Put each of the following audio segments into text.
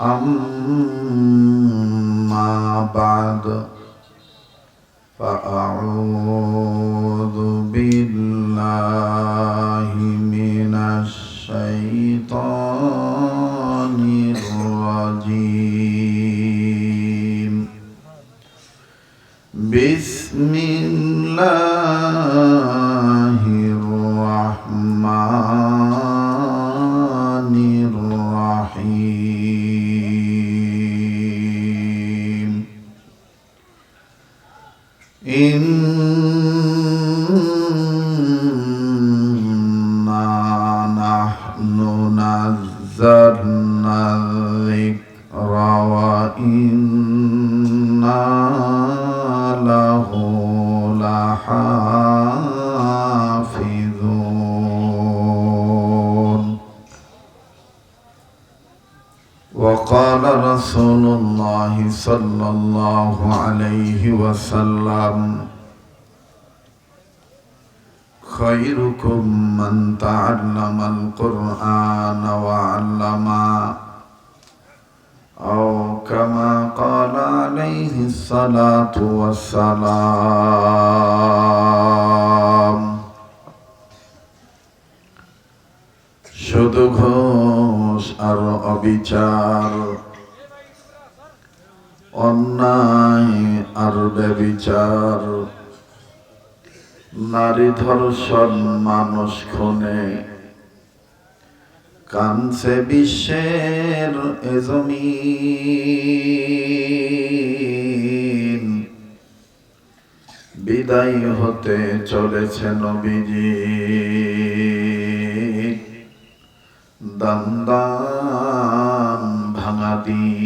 أما بعد فأعوذ إن خيركم من تعلم القرآن وعلمه أو كما قال عليه الصلاة والسلام শুধু ঘোষ আর অবিচার অন্যায় আর ব্যবিচার নারী ধর্ষণ মানুষ খুনে। কানছে বিশ্বের এজমি বিদায় হতে চলেছে নবীজি। দান দান ভাঙা দিন।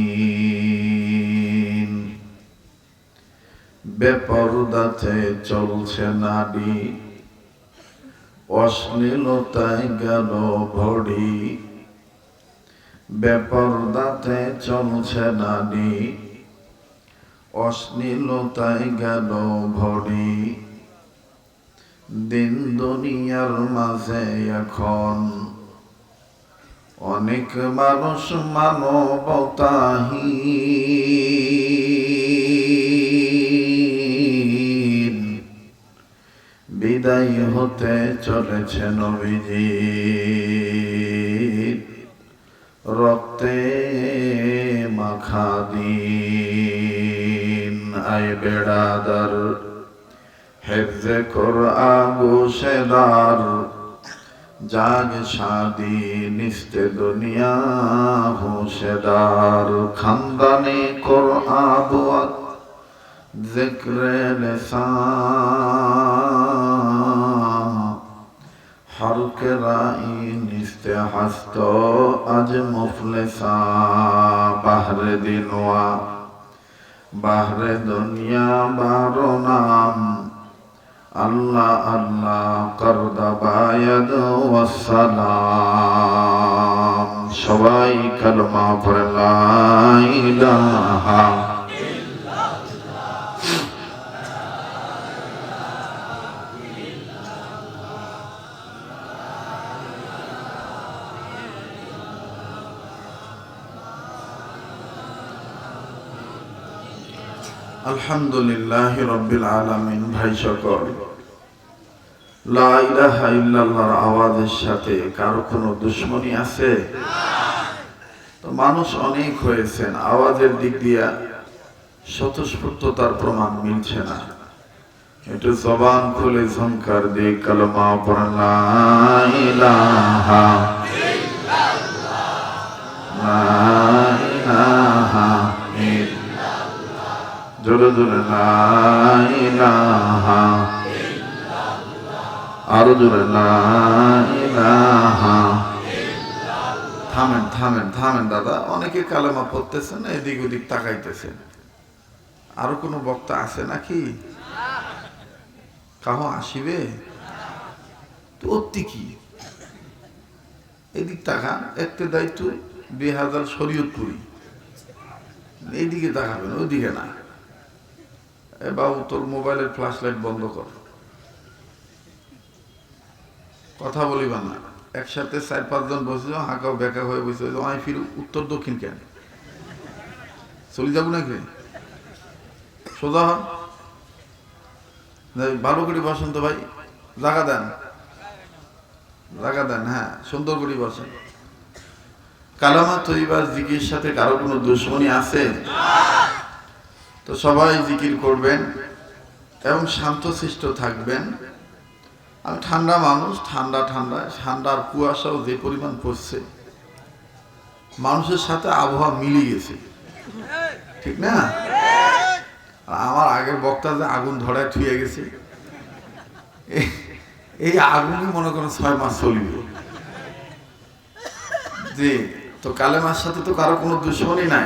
বেপরদাতে চলছে নারী অশ্লীলতায় গেল ভরি। বেপরদাতে চলছে নারী অশ্লীলতায় গেল ভরি। দিন দুনিয়ার মাঝে এখন অনেক মানুষ মানবতাহীন। বিদায় হতে চলেছে নবীজি রক্তে মাখা দিন আই বেড়াদার হেফজে কর আগোশেদার জাগ শাদি নিস্তে দুনিয়া হোশেদার খানদানে কর আবুয়াত ذكر لسان خلق رائن استحستو اج مفلسا بحر دلوا بحر دنیا بحر نام الله الله قرض بايد والسلام شوائي كلمة پر لا إله আলহামদুলিল্লাহ রব্বিল আলামিন ভাই সকল। লা ইলাহা ইল্লাল্লাহর আওয়াজের সাথে কারও কোনো দুশ্মনী আছে? তো মানুষ অনেক হয়েছেন, আওয়াজের দিক দিয়া স্বতঃস্ফূর্ততার প্রমাণ মিলছে না। একটু জবান খুলে ঝঙ্কার দিয়ে কলমা ইলাহা জোরে জোরে লা আরও জোরে লা থামেন থামেন থামেন, দাদা। অনেকে কালেমা পড়তেছেন, এদিক ওদিক তাকাইতেছেন। আরও কোনো বক্তা আছে নাকি? কাহ আসিবে? অতি কি? এদিক তাকান, একটু দায়িত্ব দুই হাজার শরীয়তপুরি। এইদিকে তাকাবেন, ওইদিকে না। বাবু, তোর মোবাইলের ফ্ল্যাশ লাইট বন্ধ কর। কথা বলিবা না। একসাথে চার, পাঁচজন বসে যাও হাঁকাও বেকা হয়ে বসে আমি ফির উত্তর দক্ষিণ কেন? চলে যাব নাকি? সোজা হন ভালো করে বসেন তো ভাই, জাগা দেন। জাগা দেন হ্যাঁ সুন্দর করে বসেন। কালামা তৈবার জিকির সাথে কারও কোনো দুশ্মনী আছে? তো সবাই জিকির করবেন এবং শান্তশিষ্ট থাকবেন। আমি ঠান্ডা মানুষ, ঠান্ডা ঠান্ডা, ঠান্ডার কুয়াশাও যে পরিমাণ পড়ছে, মানুষের সাথে আবহাওয়া মিলিয়ে গেছে। ঠিক না? আমার আগের বক্তা যে আগুন ধরায় থুয়ে গেছে, এই- আগুনই মনে করেন ছয় মাস চলবে। জি তো কালেমার সাথে তো কারও কোনো দুশ্মনী নাই।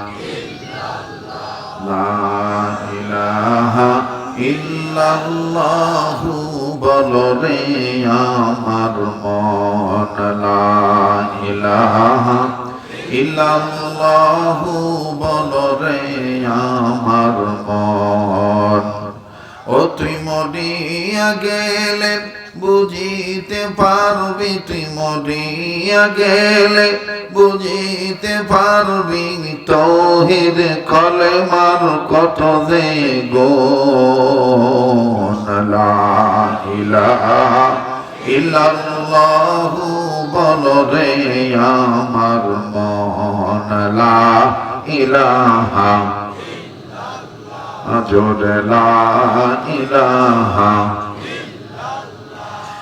লা ইলাহা ইল্লাল্লাহু বলো রে আমার মন লা ইলাহা ইল্লাল্লাহু বলো রে আমার মন ও তুই মরিয়া গেলে বুঝিতে পারবি তুই মরিয়া গেলে। বুঝিতে পারবি তহির কলে মার কত দে গো ইল্লাল্লাহু বল রে আমার মন। ইলাহা জোরে লা ইলাহা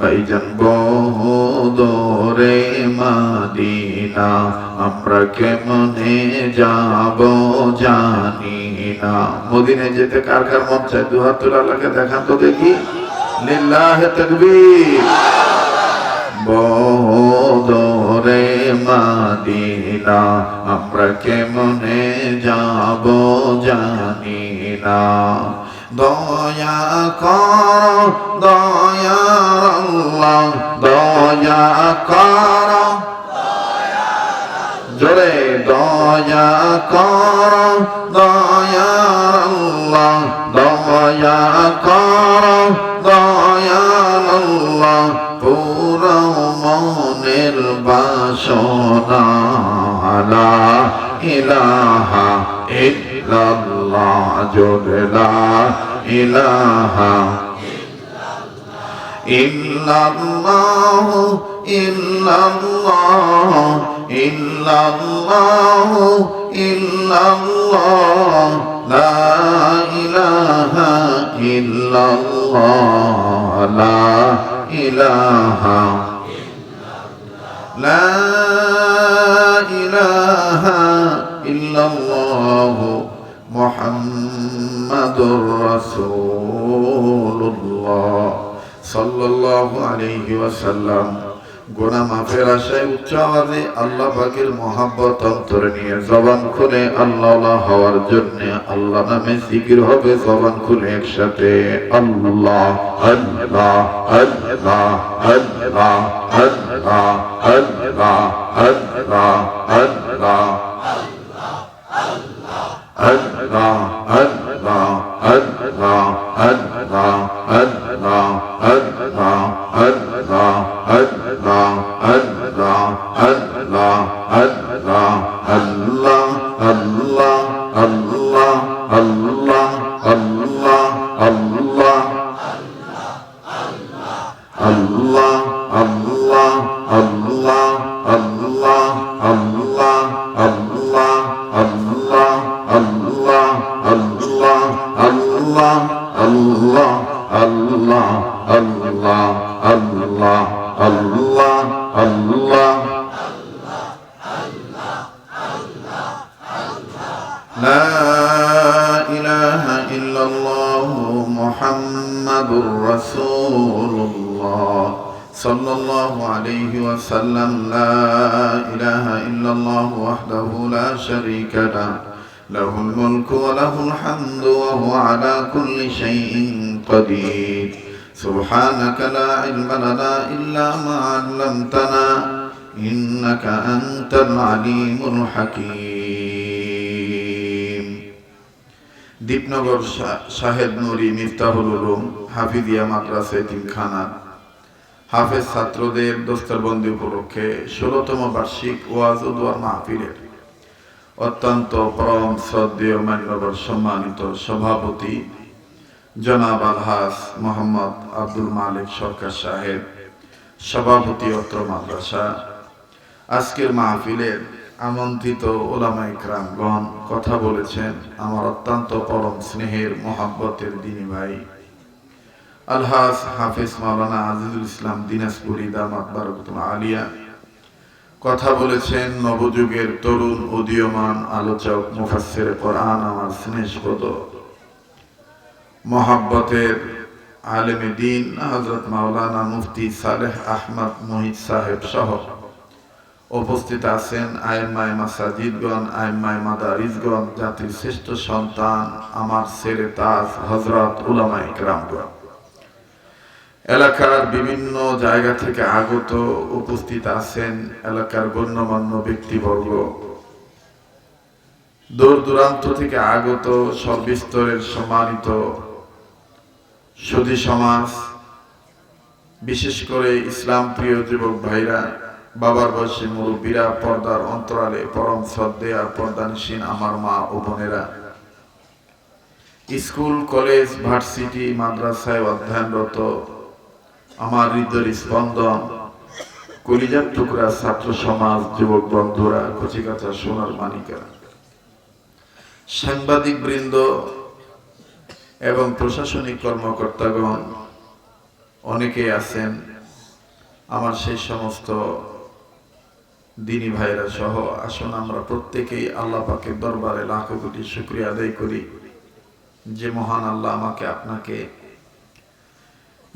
ভাইজান বদরে মাদিনা, আমরা কেমনে যাব জানি না। মদিনে যেতে কার কার মন চায়? দু হাত তোলা লাগে দেখান তো দেখি। লিল্লাহ তাকবীর। বদরে মাদিনা, আমরা কেমনে যাব জানি না। দয়া কর দয়ার আল্লাহ, দয়া কর। জোরে, দয়া কর দয়ার আল্লাহ, দয়া কর দয়াল আল্লাহ, পুরো মনের বাসনা ইলাহা ইল্লাল্লাহ জোরে লা ইলাহা ইল্লাল্লাহু ইল্লাল্লাহ ইল্লাল্লাহু ইল্লাল্লাহ লা ইলাহা ইল্লাল্লাহ লা ইলাহা لا إله إلا الله محمد رسول الله صلى الله عليه وسلم গোনা মাফের আশায় উচ্চ আওয়াজে আল্লাহ পাকের মহাব্বত অন্তরে নিয়ে জবান খুলে আল্লাহ হওয়ার জন্য আল্লাহ নামে জিকির হবে জবান খুলে একসাথে আল্লাহ আল্লাহ আল্লাহ আল্লাহ আল্লাহ আল্লাহ আল্লাহ আল্লাহ Allah, Allah الله الله الله الله الله الله الله لا إله إلا الله محمد رسول الله صلى الله عليه وسلم لا إله إلا الله وحده لا شريك له له الملك وله الحمد وهو على كل شيء قدير سبحانك لا علم لنا إلا ما علمتنا إنك أنت العليم الحكيم দীপনগর শাহেদ নুরি মিফতাহুল উলুম হাফিজিয়া মাদ্রাসা এতিমখানা হাফেজ ছাত্রদের দোস্তরবন্দি উপলক্ষে ষোলতম বার্ষিক ওয়াজ উদ্ওয়ার মাহফিলের অত্যন্ত পরম শ্রদ্ধেয় মান্যবর সম্মানিত সভাপতি, জনাব আলহাস মোহাম্মদ আব্দুল মালিক সরকার সাহেব, সভাপতি অত্র মাদ্রাসা। আজকের মাহফিলের আমন্ত্রিত ওলামাই ইকরামগণ কথা বলেছেন আমার অত্যন্ত পরম স্নেহের, মোহাব্বতের দিনী ভাই। আলহাস হাফিজ মাওলানা আজিজুল ইসলাম দিনাজপুরি দামাত বারকতুল আলিয়া কথা বলেছেন নবযুগের তরুণ উদীয়মান আলোচক, মুফাসসির কোরআন, আমার স্নেহবদ মহাব্বতের আলেমে দিন হজরত মাওলানা মুফতি সালেহ আহমদ মোহিত সাহেব সহ উপস্থিত আছেন আইমাই মাসাজিদগণ আইমাই মাদারিসগণ, জাতির শ্রেষ্ঠ সন্তান, আমার ছেলে তাজ হজরত উলামা ইকরামগণ এলাকার বিভিন্ন জায়গা থেকে আগত উপস্থিত আছেন এলাকার গণ্যমান্য ব্যক্তিবর্গ। দূর দূরান্ত থেকে আগত সর্বস্তরের সম্মানিত সুধী সমাজ, বিশেষ করে ইসলাম প্রিয় যুবক ভাইরা, বাবার বয়সী মুরব্বীরা, পর্দার অন্তরালে পরম শ্রদ্ধে আর পর্দানসীন আমার মা ও বোনেরা। স্কুল, কলেজ, ভার্সিটি, মাদ্রাসায় অধ্যয়নরত আমার হৃদয়ের স্পন্দন, কলিজার টুকরা ছাত্র সমাজ, যুবক বন্ধুরা, কচিকাচা সোনার মানিকা সাংবাদিক বৃন্দ এবং প্রশাসনিক কর্মকর্তাগণ অনেকেই আছেন, আমার সেই সমস্ত দিনী ভাইরা সহ, আসুন আমরা প্রত্যেকেই আল্লাহ পাকের দরবারে লাখো কোটি শুক্রিয়া আদায় করি যে মহান আল্লাহ আমাকে আপনাকে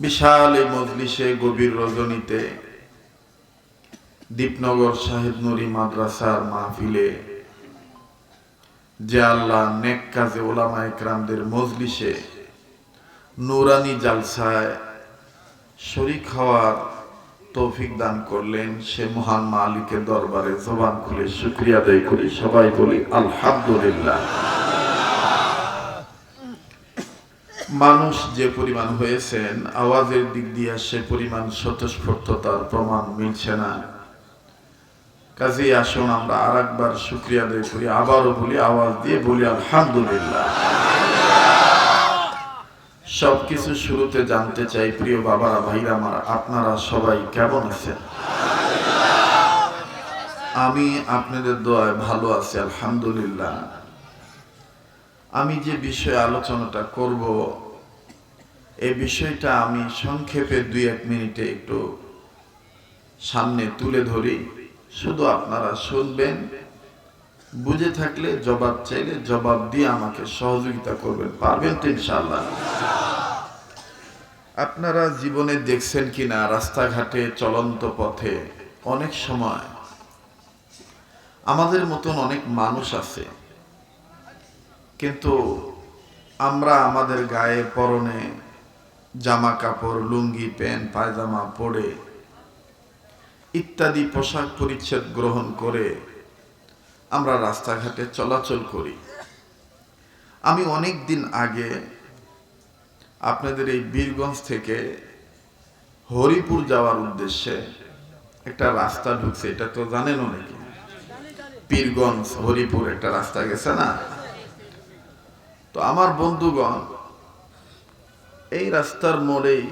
বিশাল এই মজলিসে গভীর রজনীতে দীপনগর সাহেব নুরি মাদ্রাসার মাহফিলে যে আল্লাহ নেক কাজে ওলামা একরামদের মজলিসে নুরানি জালসায় শরিক হওয়ার তৌফিক দান করলেন সে মহান মালিকের দরবারে জবান খুলে শুক্রিয়া আদায় করি। সবাই বলি, আলহামদুলিল্লাহ। মানুষ যে পরিমাণ হয়েছেন, আওয়াজের দিক দিয়ে সে পরিমাণ স্বতঃস্ফূর্ততার প্রমাণ মিলছে না। কাজে আসুন আমরা আর একবার শুক্রিয়া আদায় করি। আবারও বলি, আওয়াজ দিয়ে বলি, আলহামদুলিল্লাহ। সবকিছু শুরুতে জানতে চাই, প্রিয় বাবারা, ভাইরা, আমার আপনারা সবাই কেমন আছেন? আমি আপনাদের দোয়ায় ভালো আছি, আলহামদুলিল্লাহ। আমি যে বিষয়ে আলোচনাটা করব এই বিষয়টা আমি সংক্ষেপে দুই এক মিনিটে একটু সামনে তুলে ধরি। শুধু আপনারা শুনবেন, বুঝে থাকলে জবাব চাইলে জবাব দিয়ে আমাকে সহযোগিতা করবেন। পারবেন তো ইনশাআল্লাহ? আপনারা জীবনে দেখছেন কিনা রাস্তাঘাটে, চলন্ত পথে অনেক সময় আমাদের মতন অনেক মানুষ আছে কিন্তু আমরা আমাদের গায়ে পরনে জামা কাপড় লুঙ্গি, প্যান্ট, পায়জামা পরে ইত্যাদি পোশাক পরিচ্ছেদ গ্রহণ করে আমরা রাস্তাঘাটে চলাচল করি। আমি অনেক দিন আগে আপনাদের এই বীরগঞ্জ থেকে হরিপুর যাওয়ার উদ্দেশ্যে একটা রাস্তা ঢুকছে। এটা তো জানেন অনেকে। পীরগঞ্জ হরিপুর একটা রাস্তা গেছে না? তো আমার বন্ধুগণ, এই রাস্তার মোড়েই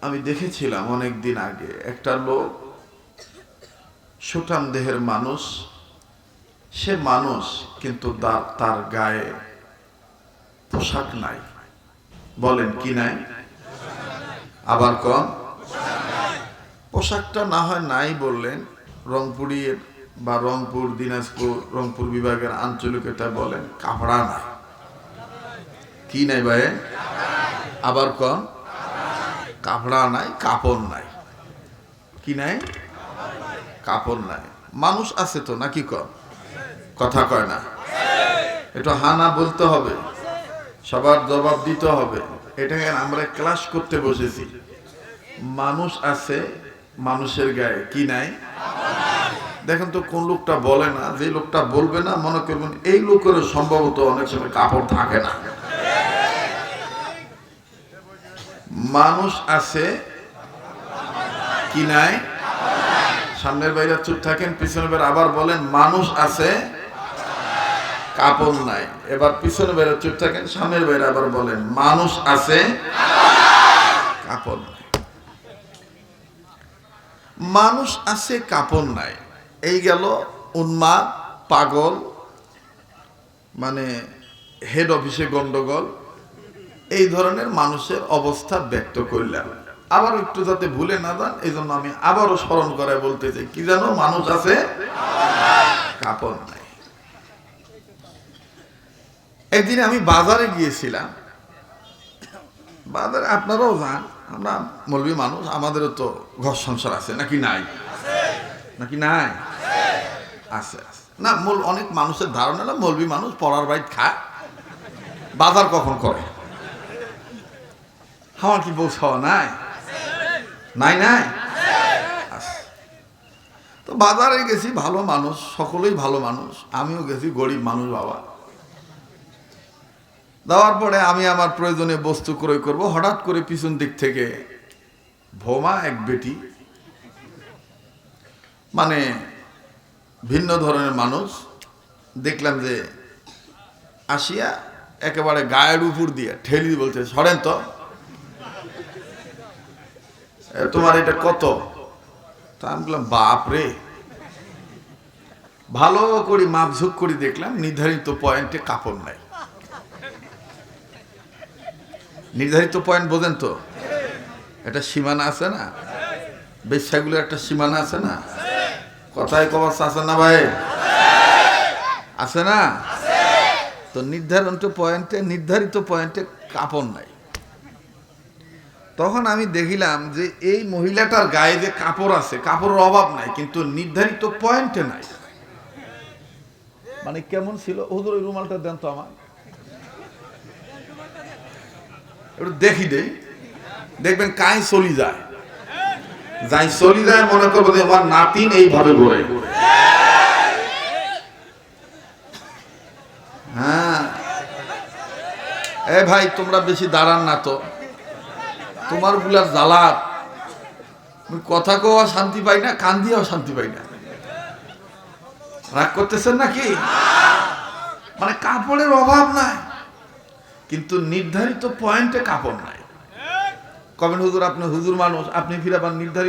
আমি দেখেছিলাম অনেক দিন আগে একটা লোক, সুঠাম দেহের মানুষ। সে মানুষ কিন্তু তার- গায়ে পোশাক নাই। বলেন কি নাই? আবার কম পোশাকটা না হয় নাই বললেন, রংপুরের বা রংপুর, দিনাজপুর, রংপুর বিভাগের আঞ্চলিকতা বলেন, কাপড়া নাই। কি নাই ভাই? আবার কম কাপড়া নাই, কাপড় নাই। কি নাই? কাপড় নাই। মানুষ আছে তো, নাকি কর কথা কয় না। একটু হানা বলতে হবে। সবার জবাব দিতে হবে। এটাকে আমরা ক্লাস করতে বসেছি? মানুষ আছে, মানুষের গায়ে। কি নাই? দেখেন তো কোন লোকটা বলে না, যে লোকটা বলবে না, মনে করবেন এই লোকের সম্ভবত অনেক সময় কাপড় থাকে না। মানুষ আছে কি নাই? সামনের বাইরে চুপ থাকেন, পিছনের বাইরে আবার বলেন, মানুষ আছে, কাপড় নাই। এবার পিছনের বাইরে চুপ থাকেন, সামনের বাইরে আবার বলেন, মানুষ আছে, কাপড় নাই। মানুষ আছে, কাপড় নাই। এই গেল উন্মাদ, পাগল মানে হেড অফিসে গন্ডগোল। এই ধরনের মানুষের অবস্থা ব্যক্ত করলাম। আবার একটু যাতে ভুলে না যান এই জন্য আমি আবারও স্মরণ করে বলতে চাই, কি জানো মানুষ আছে? কাপড় নাই। একদিন আমি বাজারে গিয়েছিলাম। বাজারে আপনারাও যান, আমরা মলবি মানুষ, আমাদেরও তো ঘর সংসার আছে, নাকি নাই? নাকি নাই? আছে আছে। না, মূল অনেক মানুষের ধারণা না মলবি মানুষ পড়ার বাইট খায়। বাজার কখন করে? আমার কি বউ নাই নাই নাই তো বাজারে গেছি, ভালো মানুষ, সকলেই ভালো মানুষ। আমিও গেছি, গরিব মানুষ বাবা। দেওয়ার পরে আমি আমার প্রয়োজনীয় বস্তু ক্রয় করব। হঠাৎ করে পিছন দিক থেকে ভোমা, এক বেটি। মানে ভিন্ন ধরনের মানুষ। দেখলাম যে আসিয়া একেবারে গায়ের উপর দিয়ে ঠেলি বলছে, সরেন তো। তোমার এটা কত? তা আমি বললাম, বাপ রে। ভালো করে মাপঝুক করে দেখলাম, নির্ধারিত পয়েন্টে কাপড় নাই। নির্ধারিত পয়েন্ট বোঝেন তো? একটা সীমানা আছে না? ব্যবসাগুলোর একটা সীমানা আছে না? কথায় কবার আছে না ভাই? আছে না? তো নির্ধারিত পয়েন্টে নির্ধারিত পয়েন্টে কাপড় নাই। তখন আমি দেখিলাম যে এই মহিলাটার গায়ে যে কাপড় আছে, কাপড়ের অভাব নাই, কিন্তু নির্ধারিত পয়েন্টে নাই। মানে কেমন ছিল? হুজুর, ওই রুমালটা দেন তো আমার দেখি দেই। দেখবেন কাই চলি যায়। যাই চলি যায়, মনে করব যে আমার নাতিন এইভাবে ঘোরে। হ্যাঁ। এ ভাই, তোমরা বেশি দাঁড়ান না তো। তোমারগুলার জ্বালাত। কথা কো শান্তি পাই না কান দিয়েও শান্তি পাই না। রাগ করতেছেন নাকি? মানে কাপড়ের অভাব নাই। কিন্তু নির্ধারিত পয়েন্টে কাপড় নাই। কবেন হুজুর, আপনি হুজুর মানুষ, আপনি ফিরে আবার নির্ধারিত